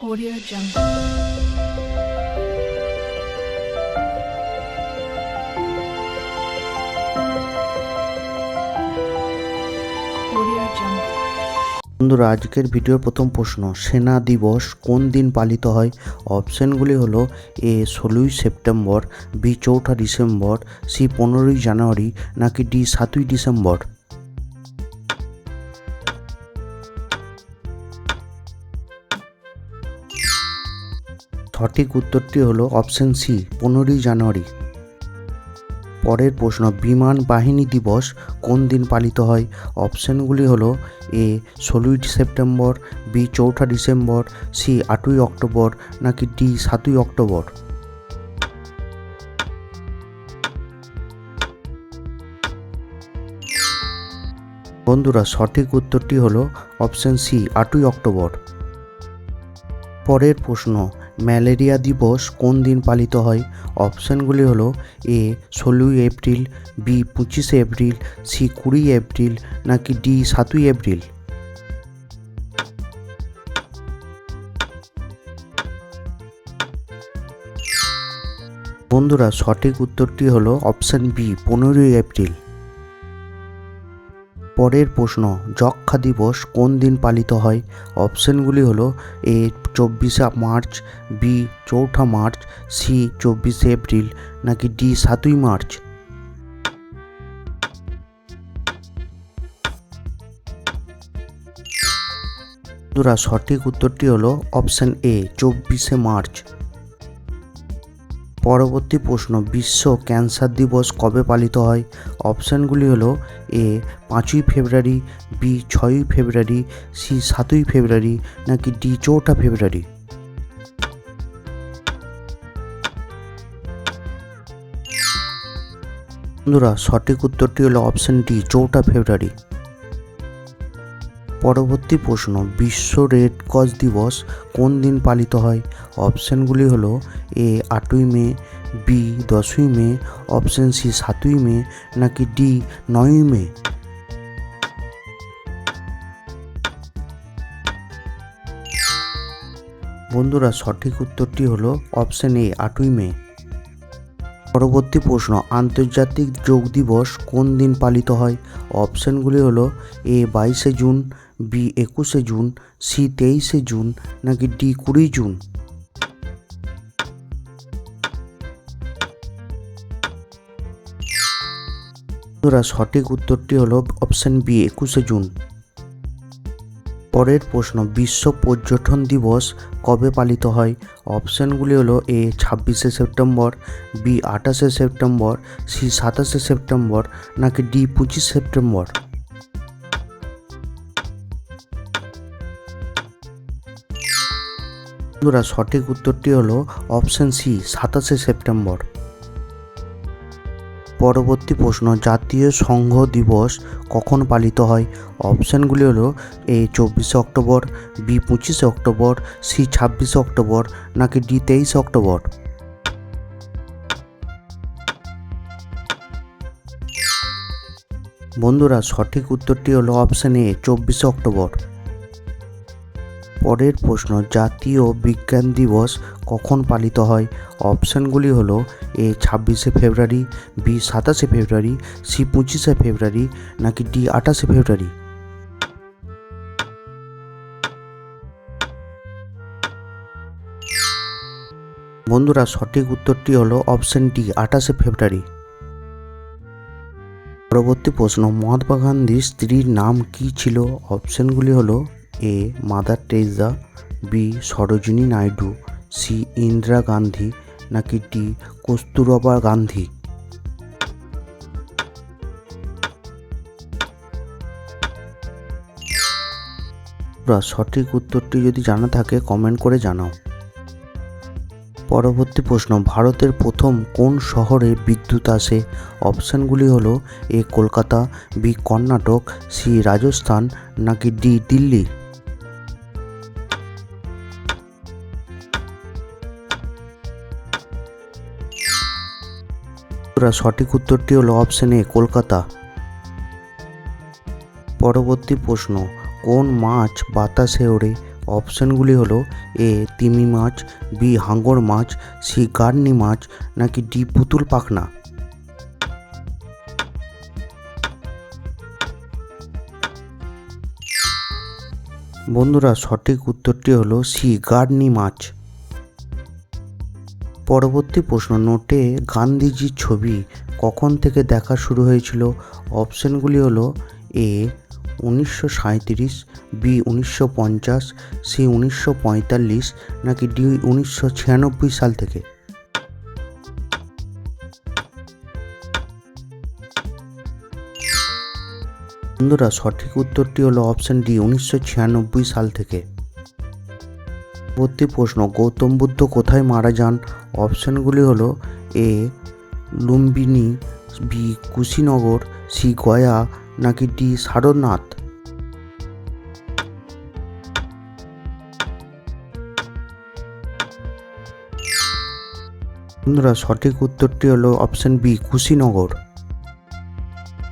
Audio Jungle. বন্ধুরা, আজকের ভিডিওর প্রথম প্রশ্ন, সেনা দিবস কোন দিন পালিত হয়? অপশানগুলি হলো এ, ষোলোই সেপ্টেম্বর, বি, চৌঠা ডিসেম্বর, সি, পনেরোই জানুয়ারি, নাকি ডি, সাতই ডিসেম্বর? সঠিক উত্তরটি হলো অপশন সি, পনেরোই জানুয়ারি। পরের প্রশ্ন, বিমান বাহিনী দিবস কোন দিন পালিত হয়? অপশানগুলি হলো এ, ষোলোই সেপ্টেম্বর, বি, চৌঠা ডিসেম্বর, সি, আটই অক্টোবর, নাকি ডি, সাতই অক্টোবর। বন্ধুরা, সঠিক উত্তরটি হলো অপশন সি, আটই অক্টোবর। পরের প্রশ্ন ম্যালেরিয়া দিবস কোন দিন পালিত হয়? অপশানগুলি হলো এ, ষোলোই এপ্রিল, বি, পঁচিশে এপ্রিল, সি, কুড়ি এপ্রিল, নাকি ডি, সাতই এপ্রিল? বন্ধুরা, সঠিক উত্তরটি হলো অপশান বি, পনেরোই এপ্রিল। পরের প্রশ্ন, যক্ষা দিবস কোন দিন পালিত হয়? অপশানগুলি হলো এ, চব্বিশে মার্চ, বি, চৌঠা মার্চ, সি, চব্বিশে এপ্রিল, নাকি ডি, সাতই মার্চ? বন্ধুরা, সঠিক উত্তরটি হলো অপশান এ, চব্বিশে মার্চ। পরবর্তী প্রশ্ন, বিশ্ব ক্যান্সার দিবস কবে পালিত হয়? অপশানগুলি হলো এ, পাঁচই ফেব্রুয়ারি, বি, ছয়ই ফেব্রুয়ারি, সি, সাতই ফেব্রুয়ারি নাকি ডি, চৌঠা ফেব্রুয়ারি? বন্ধুরা, সঠিক উত্তরটি হলো অপশান ডি, চৌঠা ফেব্রুয়ারি। পরবর্তী প্রশ্ন, বিশ্ব রেড ক্রস দিবস কোন দিন পালিত হয়? অপশানগুলি হলো এ, আটই মে, বি, দশই মে, অপশান সি, সাতই মে, নাকি ডি, নয়ই মে? বন্ধুরা, সঠিক উত্তরটি হলো অপশান এ, আটই মে। পরবর্তী প্রশ্ন, আন্তর্জাতিক যোগ দিবস কোন দিন পালিত হয়? অপশানগুলি হলো এ বাইশে জুন, বি একুশে জুন, সি তেইশে জুন, নাকি ডি কুড়ি জুন? সঠিক উত্তরটি হলো অপশান বি একুশে জুন। পরের প্রশ্ন, বিশ্ব পর্যটন দিবস কবে পালিত হয়? অপশানগুলি হলো এ, ছাব্বিশে সেপ্টেম্বর, বি, আঠাশে সেপ্টেম্বর, সি, সাতাশে সেপ্টেম্বর, নাকি ডি, পঁচিশ সেপ্টেম্বর? বন্ধুরা, সঠিক উত্তরটি হলো অপশান সি, সাতাশে সেপ্টেম্বর। পরবর্তী প্রশ্ন, জাতীয় সংঘ দিবস কখন পালিত হয়? অপশানগুলি হলো এ, চব্বিশে অক্টোবর, বি, পঁচিশে অক্টোবর, সি, ছাব্বিশে অক্টোবর, নাকি ডি, তেইশে অক্টোবর? বন্ধুরা, সঠিক উত্তরটি হলো অপশান এ, চব্বিশে অক্টোবর। পরের প্রশ্ন, জাতীয় বিজ্ঞান দিবস কখন পালিত হয়? অপশানগুলি হলো এ, ছাব্বিশে ফেব্রুয়ারি, বি, সাতাশে ফেব্রুয়ারি, সি, পঁচিশে ফেব্রুয়ারি, নাকি ডি, আঠাশে ফেব্রুয়ারি? বন্ধুরা, সঠিক উত্তরটি হলো অপশান ডি, আঠাশে ফেব্রুয়ারি। পরবর্তী প্রশ্ন, মহাত্মা গান্ধীর স্ত্রীর নাম কি ছিল? অপশানগুলি হলো A, mother Teresa, B, Sarojini Naidu, C, Indira Gandhi নাকি ডি, কস্তুরবা গান্ধী? সঠিক উত্তরটি যদি জানা থাকে কমেন্ট করে জানাও। পরবর্তী প্রশ্ন, ভারতের প্রথম কোন শহরে বিদ্যুৎ আসে? অপশানগুলি হলো A, Kolkata, B, Karnataka, C, Rajasthan নাকি ডি, দিল্লি? বন্ধুরা, সঠিক উত্তরটি হলো অপশান এ কলকাতা। পরবর্তী প্রশ্ন কোন মাছ বাতাসে ওড়ে? অপশানগুলি হলো এ তিমি মাছ বি হাঙ্গর মাছ সি গার্নি মাছ নাকি ডি পুতুল পাখনা। বন্ধুরা সঠিক উত্তরটি হলো সি গার্নি মাছ। পরবর্তী প্রশ্ন নোটে গান্ধীজির ছবি কখন থেকে দেখা শুরু হয়েছিল? অপশনগুলি হলো এ, উনিশশো সাঁইত্রিশ, বি, উনিশশো পঞ্চাশ, সি, উনিশশো পঁয়তাল্লিশ নাকি ডি, উনিশশো ছিয়ানব্বই সাল থেকে? বন্ধুরা, সঠিক উত্তরটি হলো অপশন ডি, উনিশশো ছিয়ানব্বই সাল থেকে। পরবর্তী প্রশ্ন, গৌতম বুদ্ধ কোথায় মারা যান? অপশানগুলি হলো A, Lumbini, B, Kushinagar, C, Gaya, নাকি ডি, সারনাথ? বন্ধুরা, সঠিক উত্তরটি হলো অপশান বি, কুশিনগর।